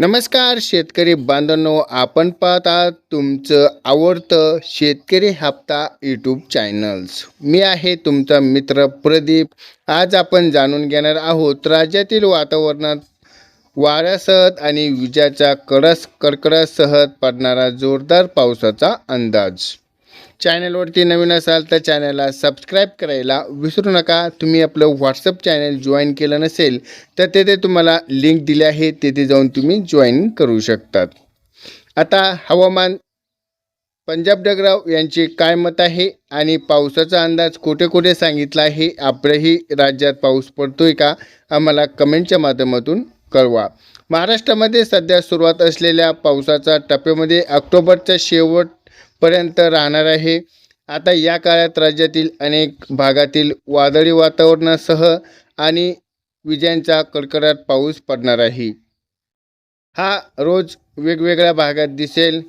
नमस्कार शेतकरी बांधवांनो आपण पाहत आहात तुमचं आवडतं शेतकरी हप्ता यूट्यूब चॅनल्स मी आहे तुमचा मित्र प्रदीप. आज आपण जाणून घेणार आहोत राज्यातील वातावरणात वाऱ्यासह आणि विजाच्या कडस कडकडासह पडणारा जोरदार पावसाचा अंदाज. चॅनलवरती नवीन असाल तर चॅनलला सबस्क्राईब करायला विसरू नका. तुम्ही आपलं व्हॉट्सअप चॅनल जॉईन केलं नसेल तर तेथे तुम्हाला लिंक दिली आहे. तेथे जाऊन तुम्ही जॉईन करू शकतात. आता हवामान. पंजाब डगराव यांचे काय मत आहे आणि पावसाचा अंदाज कुठे कुठे सांगितला आहे? आपल्याही राज्यात पाऊस पडतोय का? आम्हाला कमेंटच्या माध्यमातून कळवा. महाराष्ट्रामध्ये सध्या सुरुवात असलेल्या पावसाचा टप्प्यामध्ये ऑक्टोबरच्या पर्यंत राहणार आहे. आता या काळात राज्यातील अनेक भागातील वादळी वातावरणासह आणि विजांचा कडकडाट पाऊस पडणार आहे. हा रोज वेगवेगळ्या भागात दिसेल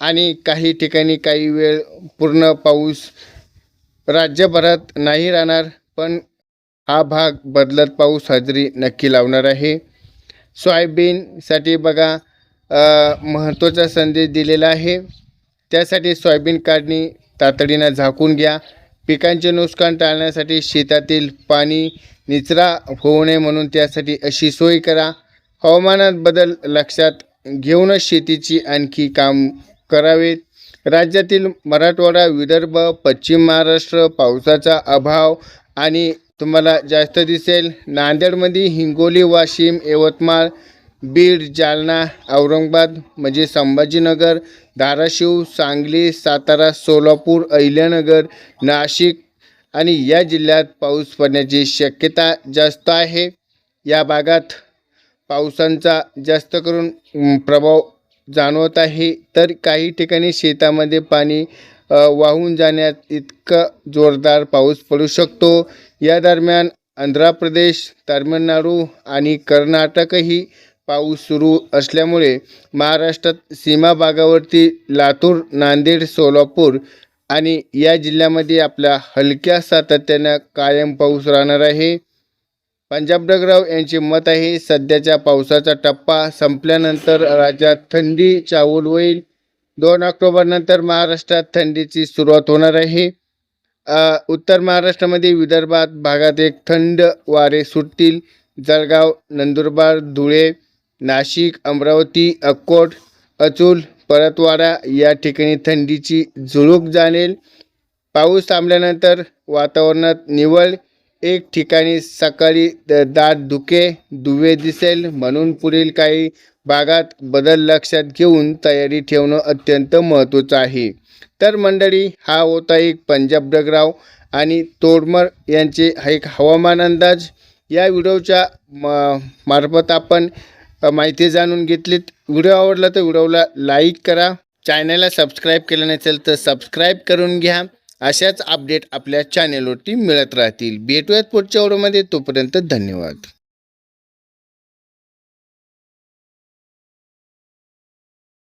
आणि काही ठिकाणी काही वेळ पूर्ण पाऊस राज्यभरात नाही राहणार पण हा भाग बदलत पाऊस हजेरी नक्की लावणार आहे. सोयाबीनसाठी बघा महत्त्वाचा संदेश दिलेला आहे. त्यासाठी सोयाबीन काढणी तातडीनं झाकून घ्या. पिकांचे नुकसान टाळण्यासाठी शेतातील पाणी निचरा होऊ नये म्हणून त्यासाठी अशी सोय करा. हवामानात बदल लक्षात घेऊनच शेतीची आणखी काम करावेत. राज्यातील मराठवाडा विदर्भ पश्चिम महाराष्ट्र पावसाचा अभाव आणि तुम्हाला जास्त दिसेल. नांदेडमध्ये हिंगोली वाशिम यवतमाळ बीड जालना औरंगाबाद म्हणजे संभाजीनगर धाराशिव सांगली सातारा सोलापूर अहिल्यानगर नाशिक आणि या जिल्ह्यात पाऊस पडण्याची शक्यता जास्त आहे. या भागात पावसांचा जास्त करून प्रभाव जाणवत आहे. तर काही ठिकाणी शेतामध्ये पाणी वाहून जाण्यात इतकं जोरदार पाऊस पडू शकतो. या दरम्यान आंध्र प्रदेश तामिळनाडू आणि कर्नाटकही पाऊस सुरू असल्यामुळे महाराष्ट्रात सीमा भागावरती लातूर नांदेड सोलापूर आणि या जिल्ह्यामध्ये आपल्या हलक्या सातत्यानं कायम पाऊस राहणार आहे. पंजाब डगराव यांचे मत आहे सध्याच्या पावसाचा टप्पा संपल्यानंतर राज्यात थंडी चाहूल होईल. दोन ऑक्टोबरनंतर महाराष्ट्रात थंडीची सुरुवात होणार आहे. उत्तर महाराष्ट्रामध्ये विदर्भात भागात एक थंड वारे सुटतील. जळगाव नंदुरबार धुळे नाशिक अमरावती अक्कोट अचूल परतवाडा या ठिकाणी थंडीची झुळूक जाणेल. पाऊस थांबल्यानंतर वातावरणात निवळ एक ठिकाणी सकाळी द- दाट धुके दुवे दिसेल. म्हणून पुढील काही भागात बदल लक्षात घेऊन तयारी ठेवणं अत्यंत महत्त्वाचं आहे. तर मंडळी हा होता एक पंजाब डगराव आणि तोडमर यांचे हा एक हवामान अंदाज. या व्हिडिओच्या म मार्फत आपण माहिती जाणून घेतलीत. व्हिडिओ आवडला तर व्हिडिओला लाईक करा. चॅनलला सबस्क्राईब केलं नसेल तर सबस्क्राईब करून घ्या. अशाच अपडेट आपल्या चॅनलवरती मिळत राहतील. भेटूयात पुढच्या ओढमध्ये तोपर्यंत धन्यवाद.